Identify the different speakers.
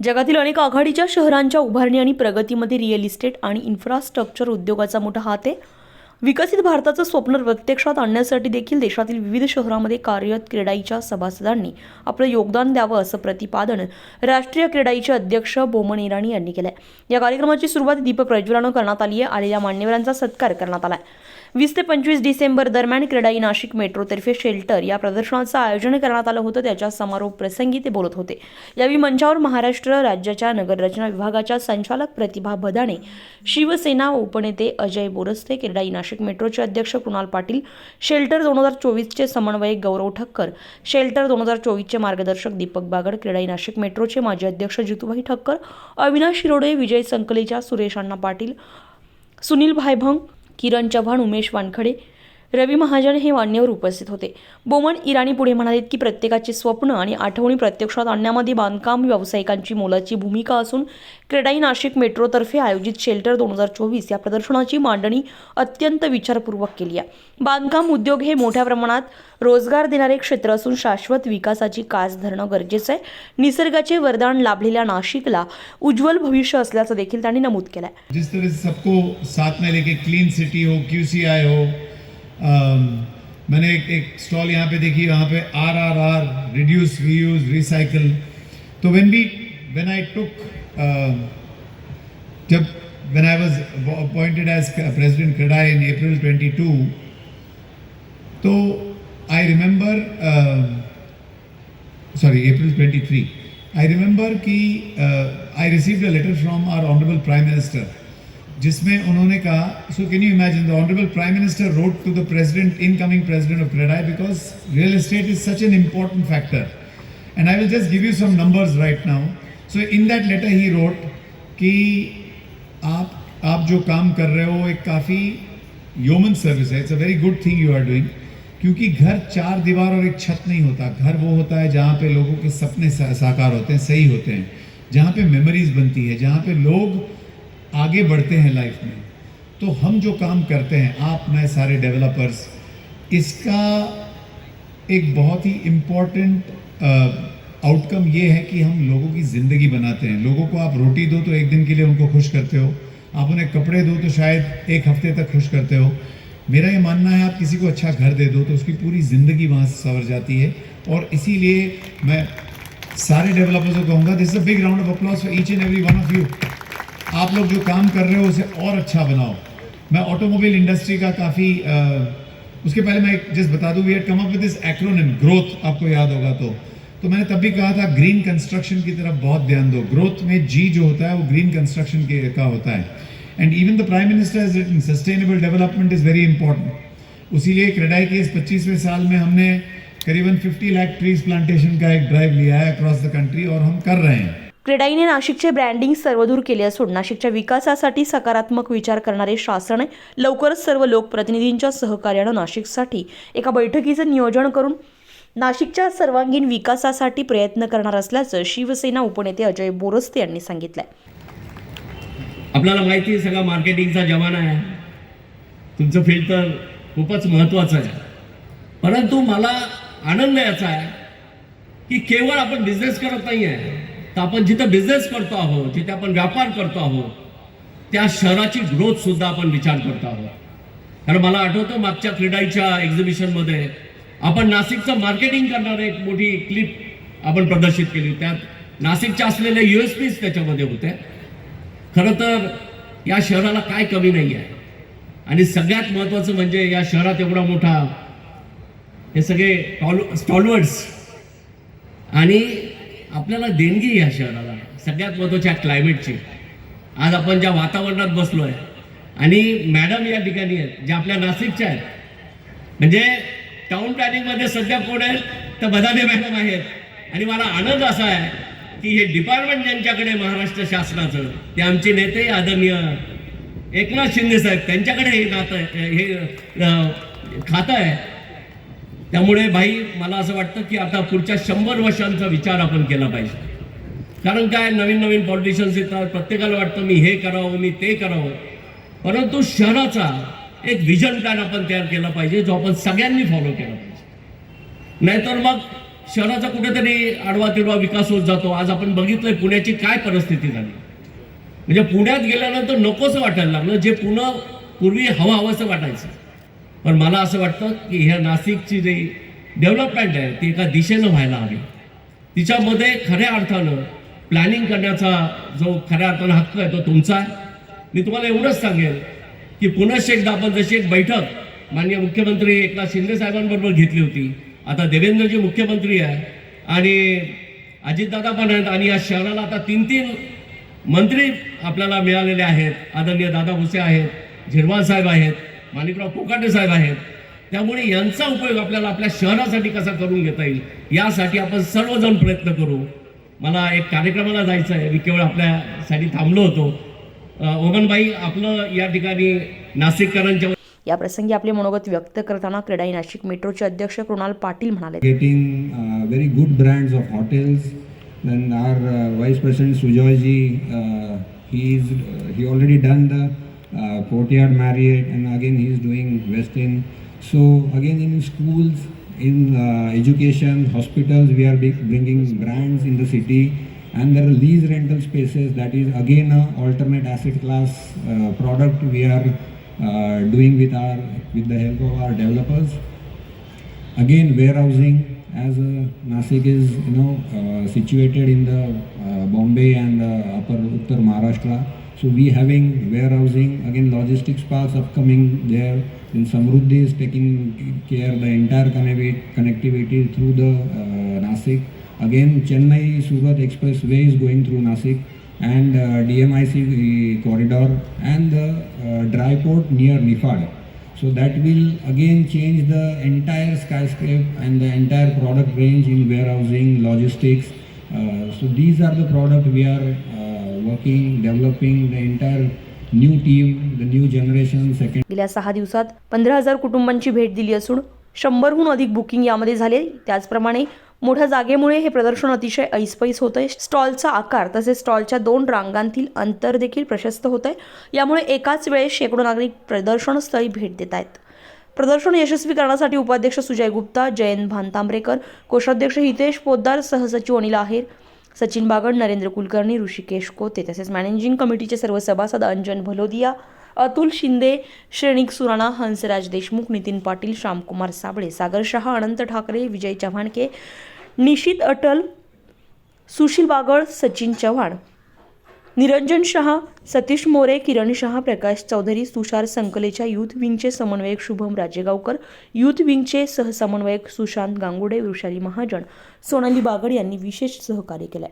Speaker 1: जगातील अनेक आघाडीच्या शहरांच्या उभारणी आणि प्रगतीमध्ये रिअल इस्टेट आणि इन्फ्रास्ट्रक्चर उद्योगाचा मोठा हात आहे. विकसित भारताचं स्वप्न प्रत्यक्षात आणण्यासाठी देखील देशातील विविध शहरांमध्ये कार्यरत क्रीडाईच्या सभासदांनी आपलं योगदान द्यावं असं प्रतिपादन राष्ट्रीय क्रीडाईचे अध्यक्ष बोमन इराणी यांनी केलं आहे या कार्यक्रमाची सुरुवात दीपप्रज्वलनं करण्यात आली आहे आलेल्या मान्यवरांचा सत्कार करण्यात आला आहे वीस ते पंचवीस डिसेंबर दरम्यान क्रेडाई नाशिक मेट्रोतर्फे शेल्टर या प्रदर्शनाचं आयोजन करण्यात आलं होतं. त्याच्या समारोप प्रसंगी ते बोलत होते. यावेळी मंचावर महाराष्ट्र राज्याच्या नगररचना विभागाच्या संचालक प्रतिभा बदाणे शिवसेना उपनेते अजय बोरस्ते क्रेडाई नाशिक मेट्रोचे अध्यक्ष कुणाल पाटील शेल्टर दोन हजार चोवीसचे समन्वयक गौरव ठक्कर शेल्टर दोन हजार चोवीसचे मार्गदर्शक दीपक बागड क्रेडाई नाशिक मेट्रोचे माजी अध्यक्ष जितूभाई ठक्कर अविनाश शिरोडे विजय संकलेच्या सुरेश अण्णा पाटील सुनील भायभंग किरण चव्हाण उमेश वानखडे रवी महाजन हे मान्यवर उपस्थित होते. बोमन इराणी पुढे म्हणालेत की प्रत्येकाचे स्वप्न आणि आठवणी प्रत्यक्षात आणण्यामध्ये बांधकाम व्यावसायिकांची मोलाची भूमिका असून क्रेडाई नाशिक मेट्रोतर्फे आयोजित शेल्टर दोन हजार चोवीस या प्रदर्शनाची मांडणी अत्यंत विचारपूर्वक केली आहे. बांधकाम उद्योग हे मोठ्या प्रमाणात रोजगार देणारे क्षेत्र असून शाश्वत विकासाची कास धरणं गरजेचं आहे. निसर्गाचे वरदान लाभलेल्या नाशिकला उज्ज्वल भविष्य असल्याचं देखील त्यांनी नमूद केलं आहे
Speaker 2: जिस तरह सबको साथ में लेके क्लीन सिटी हो हो मैंने एक एक स्टॉल यहाँ पे देखी वहाँ पे R R R reduce reuse recycle तो when we when I took जब when I was appointed as president CREDAI in April 22 तो I remember sorry, April 23. I remember कि uh, I received a letter from our Honorable Prime Minister जिसमें उन्होंने कहा so can you imagine the honourable prime minister wrote to the president in coming president of CREDAI because real estate is such an important factor and I will just give you some numbers right now so in that letter he wrote कि आप आप जो काम कर रहे हो, एक काफ़ी ह्यूमन सर्विस है। It's a very good thing you are doing क्योंकि घर चार दीवार और एक छत नहीं होता। घर वो होता है जहाँ पे लोगों के सपने साकार होते हैं, सही होते हैं। जहाँ पे मेमोरीज बनती है, जहाँ पे लोग आगे बढ़ते हैं लाइफ में। तो हम जो काम करते हैं, आप मैं सारे डेवलपर्स इसका एक बहुत ही इंपॉर्टेंट आउटकम ये है कि हम लोगों की ज़िंदगी बनाते हैं। लोगों को आप रोटी दो तो एक दिन के लिए उनको खुश करते हो। आप उन्हें कपड़े दो तो शायद एक हफ़्ते तक खुश करते हो। मेरा ये मानना है, आप किसी को अच्छा घर दे दो तो उसकी पूरी ज़िंदगी वहाँ से संवर जाती है। और इसीलिए मैं सारे डेवलपर्स को कहूँगा this a big round of applause for each and every one of you आप लोग जो काम कर रहे हो उसे और अच्छा बनाओ। मैं ऑटोमोबाइल इंडस्ट्री का काफ़ी उसके पहले मैं जस्ट बता दूँ we come up with this acronym growth आपको याद होगा तो। तो मैंने तब भी कहा था ग्रीन कंस्ट्रक्शन की तरफ़ बहुत ध्यान दो। ग्रोथ में जी जो होता है, वो ग्रीन कंस्ट्रक्शन के का होता है। And even the prime minister is written sustainable development is very important उसीलिए CREDAI के इस 25वें साल में हमने करीबन 50 लाख ट्रीज प्लांटेशन का एक ड्राइव लिया है अक्रॉस द कंट्री और हम कर रहे हैं।
Speaker 1: क्रेडाईने नाशिकचे ब्रँडिंग सर्वदूर केले असून नाशिकच्या विकासासाठी सकारात्मक विचार करणारे शासन आहे लवकरच सर्व लोकप्रतिनिधींच्या सहकार्यानं नाशिकसाठी एका बैठकीचं नियोजन करून नाशिकच्या सर्वांगीण विकासासाठी प्रयत्न करणार असल्याचं शिवसेना उपनेते अजय बोरस्ते यांनी सांगितलंय.
Speaker 3: आपल्याला माहिती आहे सगळा मार्केटिंगचा जमाना आहे. तुमचं फिल्टर खूपच महत्त्वाचं आहे. परंतु मला आनंद याचा आहे की केवळ आपण बिझनेस करत नाही आहे तर आपण जिथं बिझनेस करतो आहोत जिथे आपण व्यापार करतो आहोत त्या शहराची ग्रोथ सुद्धा आपण विचार करतो आहोत. कारण मला आठवतं मागच्या क्रीडाईच्या एक्झिबिशनमध्ये आपण नाशिकचं मार्केटिंग करणारे एक मोठी क्लिप आपण प्रदर्शित केली. त्यात नाशिकच्या असलेल्या यू एस पीज त्याच्यामध्ये होते. खरं तर या शहराला काय कमी नाही आहे. आणि सगळ्यात महत्त्वाचं म्हणजे या शहरात एवढा मोठा हे सगळे टॉल स्टॉलवर्ड्स आणि आपल्याला देणगी या शहराला. सगळ्यात महत्त्वाची आहे क्लायमेटची आज आपण ज्या वातावरणात बसलो आहे आणि मॅडम या ठिकाणी आहेत ज्या आपल्या नाशिकच्या आहेत. म्हणजे टाउन प्लॅनिंगमध्ये सध्या कोण आहेत? तर बदाने मॅडम आहेत. आणि मला आनंद असा आहे की हे डिपार्टमेंट ज्यांच्याकडे महाराष्ट्र शासनाचं ते आमचे नेते आदरणीय एकनाथ शिंदे साहेब त्यांच्याकडे हे नातं हे खातं आहे. त्यामुळे भाई मला असं वाटतं की आता पुढच्या शंभर वर्षांचा विचार आपण केला पाहिजे. कारण काय नवीन नवीन पॉलिटिशियन्स येतात प्रत्येकाला वाटतं मी हे करावं मी ते करावं. परंतु शहराचा एक विजन प्लॅन आपण तयार केला पाहिजे जो आपण सगळ्यांनी फॉलो केला पाहिजे. नाहीतर मग शहराचा कुठेतरी आडवा तिडवा विकास होत जातो. आज आपण बघितलंय पुण्याची काय परिस्थिती झाली. म्हणजे पुण्यात गेल्यानंतर नकोसं वाटायला लागलं. जे पुन्हा पूर्वी हवं हवंसं वाटायचं. पण मला असं वाटतं की ह्या नाशिकची जी डेव्हलपमेंट आहे ती एका दिशेनं व्हायला हवी. तिच्यामध्ये खऱ्या अर्थानं प्लॅनिंग करण्याचा जो खऱ्या अर्थानं हक्क आहे तो तुमचा आहे. मी तुम्हाला एवढंच सांगेल की पुनश्च एकदा आपण जशी एक बैठक माननीय मुख्यमंत्री एकनाथ शिंदे साहेबांबरोबर घेतली होती. आता देवेंद्रजी मुख्यमंत्री आहे आणि अजितदादा पण आहेत आणि या शहराला आता तीन तीन मंत्री आपल्याला मिळालेले आहेत. आदरणीय दादा भुसे आहेत झिरवाल साहेब आहेत माणिकराव कोकाटे साहेब आहेत. त्यामुळे यांचा उपयोग आपल्याला आपल्या शहरासाठी कसा करून घेता येईल यासाठी आपण सर्वजण प्रयत्न करू. मला एक कार्यक्रमाला जायचं आहे. मी केवळ आपल्यासाठी थांबलो होतो. अ, ओमनबाई आपलं या ठिकाणी नाशिककरांच्या
Speaker 1: या प्रसंगी आपले मनोगत व्यक्त करताना क्रेडाई नाशिक मेट्रोचे अध्यक्ष कृणाल पाटील म्हणाले.
Speaker 4: Getting very good brands of hotels. Then our uh, Vice President Sujoyji, uh, he's he already done the uh, Courtyard Marriott, and again he's doing Westin. So again in schools, in uh, education, hospitals, we are bringing brands in the city, and there are lease rental spaces. That is again a alternate asset class uh, product we are uh, doing with our with the help of our developers again warehousing as uh, Nasik is you know uh, situated in the uh, Bombay and uh, upper Uttar Maharashtra so we having warehousing again logistics parks upcoming there. Then Samruddhi is taking care the entire connectivity, through the uh, Nasik. Again Chennai Surat expressway is going through Nasik and uh, DMIC uh, corridor and the uh, dry port near Nifad so that will again change the entire skyscape and the entire product range in warehousing, logistics. Uh, so these are the product we are uh, working, developing the entire new team, the new generation, second
Speaker 1: गेल्या सहा दिवसात पंधरा हजार कुटुंबांची भेट दिली असून शंभरहून अधिक बुकिंग यामध्ये झाले. त्याचप्रमाणे मोठ्या जागेमुळे हे प्रदर्शन अतिशय ऐसपैस होतंय. स्टॉलचा आकार तसेच स्टॉलच्या दोन रांगांतील अंतर देखील प्रशस्त होत आहे यामुळे एकाच वेळेस शेकडो नागरिक प्रदर्शनस्थळी भेट देत आहेत. प्रदर्शन यशस्वी करण्यासाठी उपाध्यक्ष सुजय गुप्ता जयंत भानतांबरेकर कोषाध्यक्ष हितेश पोद्दार सहसचिव अनिल आहेर सचिन बागड नरेंद्र कुलकर्णी ऋषिकेश कोते तसेच मॅनेजिंग कमिटीचे सर्व सभासद अंजन भलोदिया अतुल शिंदे श्रेणिक सुराणा हंसराज देशमुख नितीन पाटील श्यामकुमार साबळे सागर शहा अनंत ठाकरे विजय चव्हाणके निशित अटल सुशील बागड सचिन चव्हाण. निरंजन शहा सतीश मोरे किरण शहा प्रकाश चौधरी तुषार संकलेच्या युथ विंगचे समन्वयक शुभम राजेगावकर युथ विंगचे सहसमन्वयक सुशांत गांगुडे वृषाली महाजन सोनाली बागड यांनी विशेष सहकार्य केलं